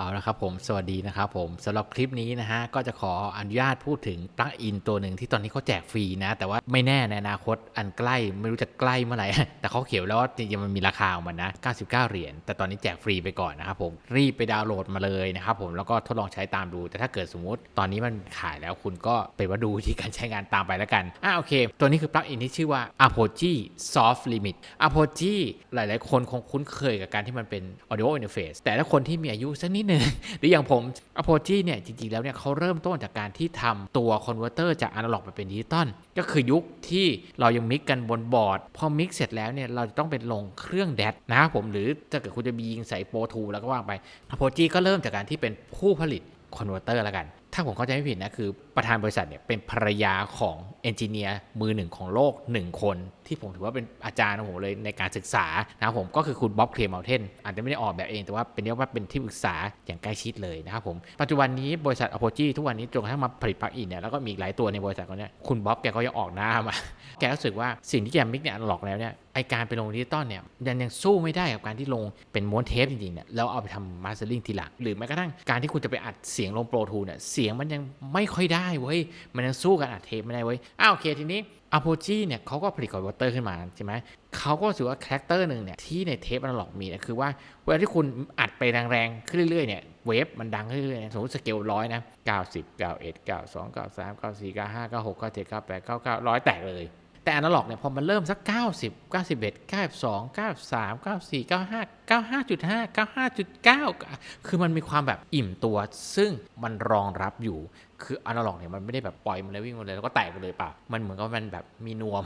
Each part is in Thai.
เอาละครับผมสวัสดีนะครับผมสำหรับคลิปนี้นะฮะก็จะขออนุญาตพูดถึงปลั๊กอินตัวหนึ่งที่ตอนนี้เขาแจกฟรีนะ แต่ว่าไม่แน่ในอนาคตอันใกล้ไม่รู้จะใกล้เมื่อไหร่ แต่เขาเขียนแล้วว่าจริงๆมันมีราคาของมันนะ 99 เหรียญแต่ตอนนี้แจกฟรีไปก่อนนะครับผมรีบไปดาวน์โหลดมาเลยนะครับผมแล้วก็ทดลองใช้ตามดู แต่ถ้าเกิดสมมติตอนนี้มันขายแล้วคุณก็ไปว่าดูวิธีการใช้งานตามไปแล้วกันอะโอเค ตัวนี้คือปลั๊กอินที่ชื่อว่า Apogee Soft Limit Apogee หลาย ๆ คนคงคุ้นเคยกับการที่มันเป็น audio interface แต่ถ้าคนที่มีอายุสักนิดนึงหรืออย่างผม Apogee เนี่ยจริงๆแล้วเนี่ยเขาเริ่มต้นจากการที่ทำตัวคอนเวอร์เตอร์จากอนาล็อกไปเป็นดิจิตอลก็คือยุคที่เรายังมิกกันบนบอร์ด พอมิกเสร็จแล้วเนี่ยเราจะต้องเป็นลงเครื่องแดดนะครับผมหรือถ้าเกิดคุณจะบียิงใส่โปรทูแล้วก็ว่างไป Apogee ก็เริ่มจากการที่เป็นผู้ผลิตคอนเวอร์เตอร์แล้วกัน ถ้าผมเข้าใจไม่ผิดนะคือประธานบริษัทเนี่ยเป็นภรรยาของเอนจิเนียร์มือหนึ่งของโลก1คน ที่ผมถือว่าเป็นอาจารย์ของผมเลยในการศึกษานะครับผมก็คือคุณบ๊อบเคลียร์เมลเทนอาจจะไม่ได้ออกแบบเองแต่ว่าเป็นเรียกว่าเป็นที่ปรึกษาอย่างใกล้ชิดเลยนะครับผมปัจจุบันนี้บริษัท Apogee ทุกวันนี้จนกระทั่งมาผลิตปลั๊กอินเนี่ยแล้วก็มีอีกหลายตัวในบริษัทเขาเนี่ยคุณบ๊อบแกก็ยังออกหน้ามาแกรู้สึกว่าสิ่งที่แกมิกเนี่ยหลอกแล้วเนี่ยไอการไปลงดิจิตอลเนี่ยยังยังสู้ไม่ได้กับการที่ลงเป็นม้วนเทปจริงๆเนี่ยแล้วเอาไปทำมาสเตอร์ลิงทีหลัง หรือแม้กระทั่งการที่คุณจะไปอัดเสียงลงโปรทูเนี่ยเสียงมันยังไม่ค่อยได้เว้ยมันยังสู้กันอัดเทปไม่ได้เว้ยอ้าวโอเคทีนี้ Apogee เนี่ยเขาก็ผลิตคอนเวอเตอร์ขึ้นมาใช่ไหมเขาก็รู้สึกว่าคาแรคเตอร์หนึ่งเนี่ยที่ในเทปอนาล็อกมีเนี่ยคือว่าเวลาที่คุณอัดไปแรงๆขึ้นเรื่อยๆเนี่ยเวฟมันดังขึ้นเรื่อยๆสมมติสเกลร้อยนะ90 91 92 93 94 95 96 97 98 99ร้อยแตกเลย แต่อนาล็อกเนี่ยพอมันเริ่มสัก 90 91 92 93 94 95 95.5 95.9 คือมันมีความแบบอิ่มตัว ซึ่งมันรองรับอยู่ คืออนาล็อกเนี่ยมันไม่ได้แบบปล่อยมันเลยวิ่งมาเลยแล้วก็แตกไปเลยเปล่า มันเหมือนกับมันแบบมีนวม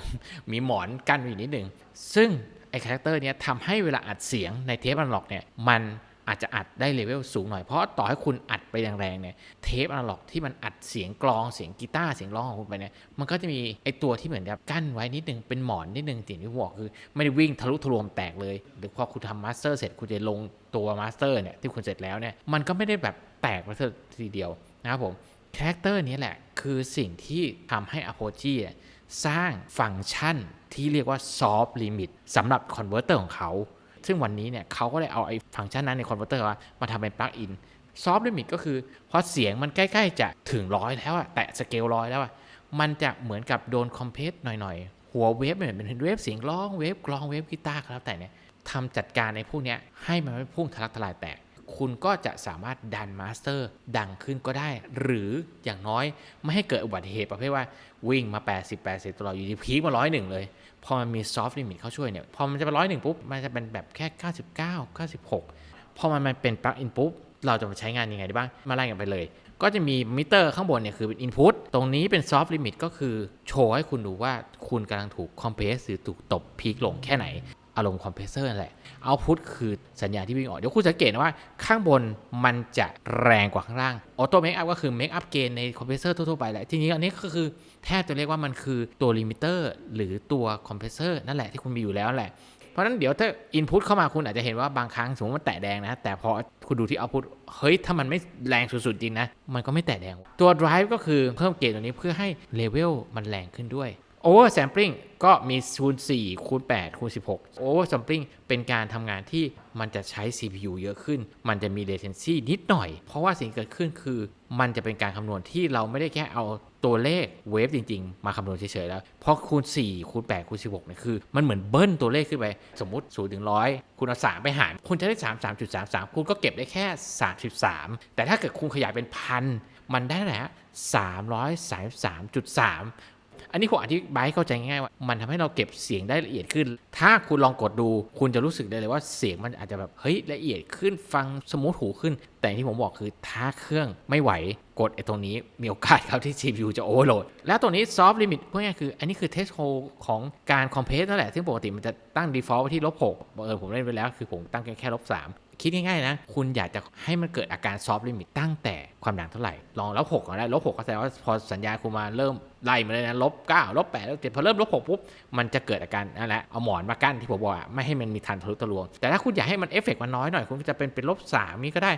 มีหมอนกั้นอยู่นิดหนึ่ง ซึ่งไอ้คาแรคเตอร์เนี้ยทำให้เวลาอัดเสียงในเทปอนาล็อกเนี่ยมัน อาจจะอัดได้เลเวลสูงหน่อยเพราะต่อให้คุณอัดไปแรงๆเนี่ยเทปอนาล็อกที่มันอัดเสียงกลองเสียงกีตาร์เสียงร้องของคุณไปเนี่ยมันก็จะมีไอตัวที่เหมือนแบบกั้นไว้นิดนึงเป็นหมอนนิดนึงสิ่งที่ผมบอกคือไม่ได้วิ่งทะลุทะลวงแตกเลย หรือพอคุณทำมาสเตอร์เสร็จคุณจะลงตัวมาสเตอร์เนี่ยที่คุณเสร็จแล้วเนี่ยมันก็ไม่ได้แบบแตกมาทีเดียวนะครับผมคาแรคเตอร์นี้แหละคือสิ่งที่ทำให้ Apogee เนี่สร้างฟังก์ชันที่เรียกว่า soft limit สำหรับคอนเวอร์เตอร์ของเขา ซึ่งวันนี้เนี่ยเขาก็เลยเอาไอ้ฟังก์ชันนั้นในคอนเวอร์เตอร์มาทำเป็นปลั๊กอินซอฟต์ลิมิตก็คือพอเสียงมันใกล้ๆจะถึงร้อยแล้วอะแตะสเกลร้อยแล้วอะมันจะเหมือนกับโดนคอมเพสหน่อยๆ หัวเวฟเหมือนเป็นเวฟเสียงร้องเวฟกลองเวฟกีตาร์ครับแต่เนี่ยทำจัดการในพวกเนี้ยให้มันไม่พุ่งทะลักทลายแตก คุณก็จะสามารถดันมาสเตอร์ดังขึ้นก็ได้ หรืออย่างน้อยไม่ให้เกิดอุบัติเหตุประเภทว่าวิ่งมา 80 80 ตลอดอยู่ดีพีคมาร้อยหนึ่งเลย พอมันมีซอฟต์ลิมิตเข้าช่วยเนี่ย พอมันจะเป็นร้อยหนึ่งปุ๊บ มันจะเป็นแบบแค่ 99 96 พอมันมันเป็นปลั๊กอินปุ๊บ เราจะมาใช้งานยังไงได้บ้าง มาไล่กันไปเลย ก็จะมีมิเตอร์ข้างบนเนี่ยคือเป็น Input ตรงนี้เป็น Soft Limit ก็คือโชว์ให้คุณดูว่าคุณกำลังถูกคอมเพรสหรือถูกตบพีคลงแค่ไหน อารมณ์คอมเพรสเซอร์นั่นแหละเอาพุทคือสัญญาณที่วิ่งออก เดี๋ยวคุณสังเกตนะว่าข้างบนมันจะแรงกว่าข้างล่างออโต้เมคอัพก็คือเมคอัพเกนในคอมเพรสเซอร์ทั่วๆไปแหละ ทีนี้อันนี้ก็คือแทบจะเรียกว่ามันคือตัวลิมิเตอร์หรือตัวคอมเพรสเซอร์นั่นแหละที่คุณมีอยู่แล้วแหละเพราะนั้นเดี๋ยวถ้า Input เข้ามาคุณอาจจะเห็นว่าบางครั้งสมมติมันแตะแดงนะ แต่พอคุณดูที่ Output เฮ้ย ถ้ามันไม่แรงสุดๆจริงนะ มันก็ไม่แตะแดง ตัว Drive ก็คือเพิ่มเกณฑ์ตัวนี้เพื่อให้เลเวลมันแรงขึ้นด้วย Over Sampling ก็มีคูณ4คูณ8คูณ16 Over Sampling เป็นการทำงานที่มันจะใช้ CPU เยอะขึ้น มันจะมี latency นิดหน่อย เพราะว่าสิ่งเกิดขึ้นคือ มันจะเป็นการคำนวณที่เราไม่ได้แค่เอาตัวเลขเวฟจริง ๆ มาคำนวณเฉยๆแล้ว เพราะคูณ 4 คูณ 8 คูณ 16เนี่ยคือ มันเหมือนเบิ้ลตัวเลขขึ้นไป สมมติ0ถึง100คุณเอา 3 ไปหาร คุณจะได้ 33.33 คุณก็เก็บได้แค่ 33 แต่ถ้าเกิดคุณขยายเป็นพันมันได้แหละ333.3 อันนี้ผมอธิบายให้เข้าใจง่ายว่า มันทำให้เราเก็บเสียงได้ละเอียดขึ้น ถ้าคุณลองกดดู คุณจะรู้สึกได้เลยว่าเสียงมันอาจจะแบบเฮ้ยละเอียดขึ้นฟังสมูทหูขึ้น แต่ที่ผมบอกคือถ้าเครื่องไม่ไหวกดไอ้ตรงนี้มีโอกาสครับที่ CPU จะโอเวอร์โหลด แล้วตัวนี้ soft limit พูดง่ายคือ อันนี้คือ test hole ของการคอมเพรสนั่นแหละ ซึ่งปกติมันจะตั้ง default ไว้ที่ลบ6เออผมเล่นไปแล้วคือผมตั้งแค่ลบ3 คิดง่ายๆนะ คุณอยากจะให้มันเกิดอาการ soft limit ตั้งแต่ความดังเท่าไหร่ ลองลบ6ก็ได้ลบ6ก็แสดงว่าพอสัญญาณคุณมาเริ่มไล่มาเลยนะลบ9ลบ8ลบ7พอเริ่มลบ6ปุ๊บ มันจะเกิดอาการนั่นแหละเอาหมอนมากั้นที่ผมบอกอะไม่ให้มันมีทันทะลุทะลวง แต่ถ้าคุณอยากให้มันเอฟเฟกต์มันน้อยหน่อย คุณจะเป็นเป็นลบ3นี่ก็ได้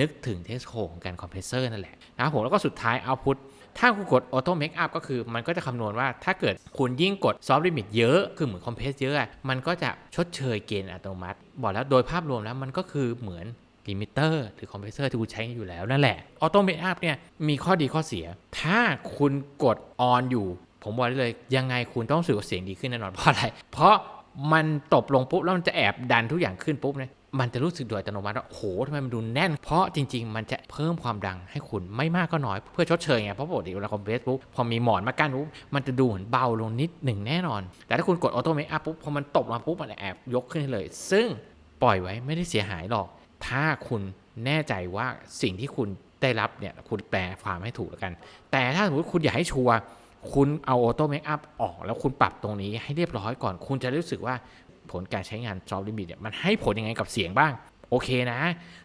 นึกถึงเทสโคของการคอมเพรสเซอร์นั่นแหละนะครับผมแล้วก็สุดท้ายเอาพุท ถ้าคุณกดออโต้เมคอัพก็คือมันก็จะคำนวณว่าถ้าเกิดคุณยิ่งกดซอฟต์ลิมิตเยอะ คือเหมือนคอมเพรสเยอะ มันก็จะชดเชยเกณฑ์อัตโนมัติ บอกแล้วโดยภาพรวมแล้วมันก็คือเหมือนลิมิเตอร์หรือคอมเพรสเซอร์ที่คุณใช้อยู่แล้วนั่นแหละออโต้เมคอัพเนี่ยมีข้อดีข้อเสีย ถ้าคุณกดออนอยู่ ผมบอกได้เลยยังไงคุณต้องสึกว่าเสียงดีขึ้นแน่นอนเพราะอะไร เพราะมันตบลงปุ๊บแล้วมันจะแอบดันทุกอย่างขึ้นปุ๊บเนี่ย มันจะรู้สึกโดยอัตโนมัติว่าโอ้โหทำไมมันดูแน่น เพราะจริง ๆ มันจะเพิ่มความดังให้คุณไม่มากก็น้อยเพื่อชดเชยไง เพราะปกติเวลาคอมเพรสปุ๊บพอมีหมอนมากั้นปุ๊บมันจะดูเหมือนเบาลงนิดหนึ่งแน่นอน แต่ถ้าคุณกดออโต้เมคอัพปุ๊บพอมันตบมาปุ๊บมันแอบยกขึ้นเลย ซึ่งปล่อยไว้ไม่ได้เสียหายหรอก ถ้าคุณแน่ใจว่าสิ่งที่คุณได้รับเนี่ยคุณแปลความให้ถูกแล้วกัน แต่ถ้าสมมติคุณอยากให้ชัวร์คุณเอาออโต้เมคอัพออกแล้วคุณปรับตรงนี้ให้เรียบร้อยก่อน คุณจะรู้สึกว่า ผลการใช้งานซอฟต์ลิมิตเนี่ยมันให้ผลยังไงกับเสียงบ้าง โอเคนะ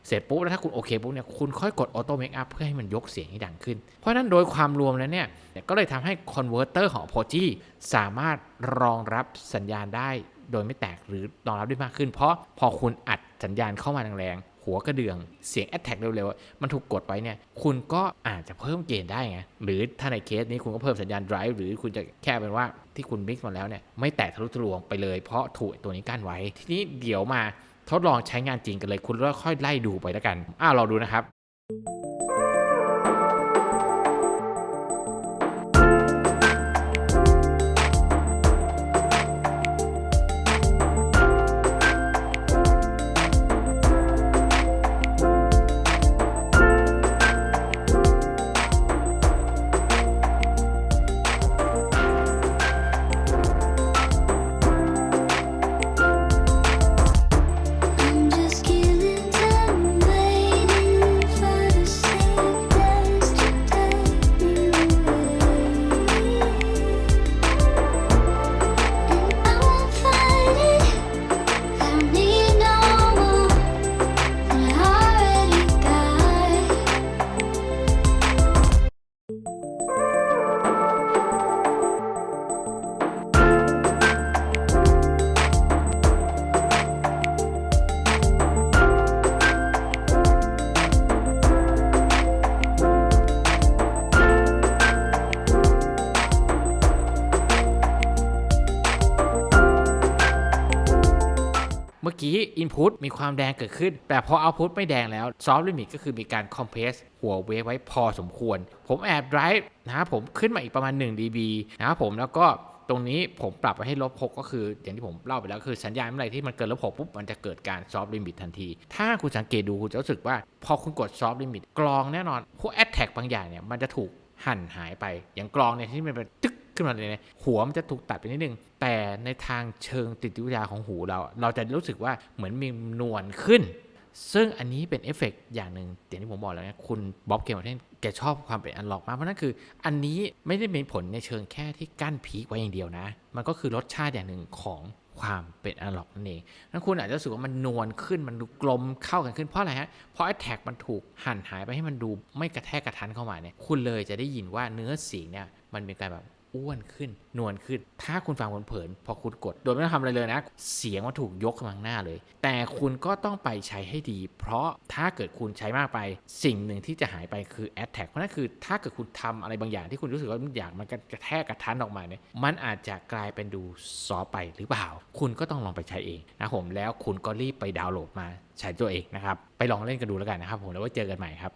เสร็จปุ๊บแล้วถ้าคุณโอเคปุ๊บเนี่ยคุณค่อยกดออโต้เมคอัพเพื่อให้มันยกเสียงให้ดังขึ้น เพราะนั้นโดยความรวมแล้วเนี่ยก็เลยทำให้คอนเวอร์เตอร์ของ p o j i สามารถรองรับสัญญาณได้โดยไม่แตกหรือรองรับได้มากขึ้น เพราะพอคุณอัดสัญญาณเข้ามาแรง หัวกระเดื่องเสียงแอตแทกเร็วๆ มันถูกกดไว้เนี่ย คุณก็อาจจะเพิ่มเกณฑ์ได้ไง หรือถ้าในเคสนี้คุณก็เพิ่มสัญญาณ drive หรือคุณจะแค่เป็นว่าที่คุณมิกซ์มาแล้วเนี่ย ไม่แตกทะลุทะลวงไปเลย เพราะถูกตัวนี้กั้นไว้ ทีนี้เดี๋ยวมาทดลองใช้งานจริงกันเลย คุณก็ค่อยไล่ดูไปแล้วกัน อ้าวเราดูนะครับ เมื่อกี้ Input มีความแดงเกิดขึ้น แต่พอ Output ไม่แดงแล้ว Soft Limit ก็คือมีการ Compress หัวเวฟไว้พอสมควร ผมแอบ Drive นะครับผมขึ้นมาอีกประมาณ 1 dB นะครับผมแล้วก็ตรงนี้ผมปรับไปให้ลบ6ก็คืออย่างที่ผมเล่าไปแล้วคือสัญญาณเมื่อไหร่ที่มันเกินลบ6ปุ๊บมันจะเกิดการ Soft Limit ทันที ถ้าคุณสังเกตดูคุณจะรู้สึกว่า พอคุณกด Soft Limit กรองแน่นอน พวก Attack บางอย่างเนี่ยมันจะถูกหั่นหายไปอย่างกรองเนี่ยที่มันเป็นตึก ขึ้นมาเลยหัวมันจะถูกตัดไปนิดนึง แต่ในทางเชิงติดวิทยาของหูเรา เราจะรู้สึกว่าเหมือนมีนวลขึ้น ซึ่งอันนี้เป็นเอฟเฟกต์อย่างหนึ่งอย่างที่ผมบอกแล้วนะคุณบ๊อบเกมเทนแกชอบความเป็นอันล็อกมากเพราะนั่นคืออันนี้ไม่ได้มีผลในเชิงแค่ที่กั้นพีคไว้อย่างเดียวนะ มันก็คือรสชาติอย่างหนึ่งของความเป็นอันล็อกนั่นเองนั้นคุณอาจจะรู้สึกว่ามันนวลขึ้น มันดูกลมเข้ากันขึ้น เพราะอะไรฮะ เพราะไอ้แท็กมันถูกหั่นหายไปให้มันดูไม่กระแทกกระทันเข้ามาเนี่ย คุณเลยจะได้ยินว่าเนื้อเสียงเนี่ย มันเป็นการแบบ อ้วนขึ้น นวลขึ้น ถ้าคุณฟังเผินๆพอคุณกด โดยไม่ต้องทำอะไรเลยนะ เสียงมันถูกยกขึ้นมาหน้าเลย แต่คุณก็ต้องไปใช้ให้ดี เพราะถ้าเกิดคุณใช้มากไป สิ่งหนึ่งที่จะหายไปคือ a t t a c เพราะนั่นคือถ้าเกิดคุณทำอะไรบางอย่างที่คุณรู้สึกว่ามันอยากมันกระแทกกระทันออกมาเนี่ยมันอาจจะกลายเป็นดูซอไปหรือเปล่า คุณก็ต้องลองไปใช้เองนะผมแล้วคุณก็รีบไปดาวน์โหลดมาใช้ตัวเองนะครับไปลองเล่นกันดูแล้วกันนะครับผมแล้วไว้เจอกันใหม่ครับ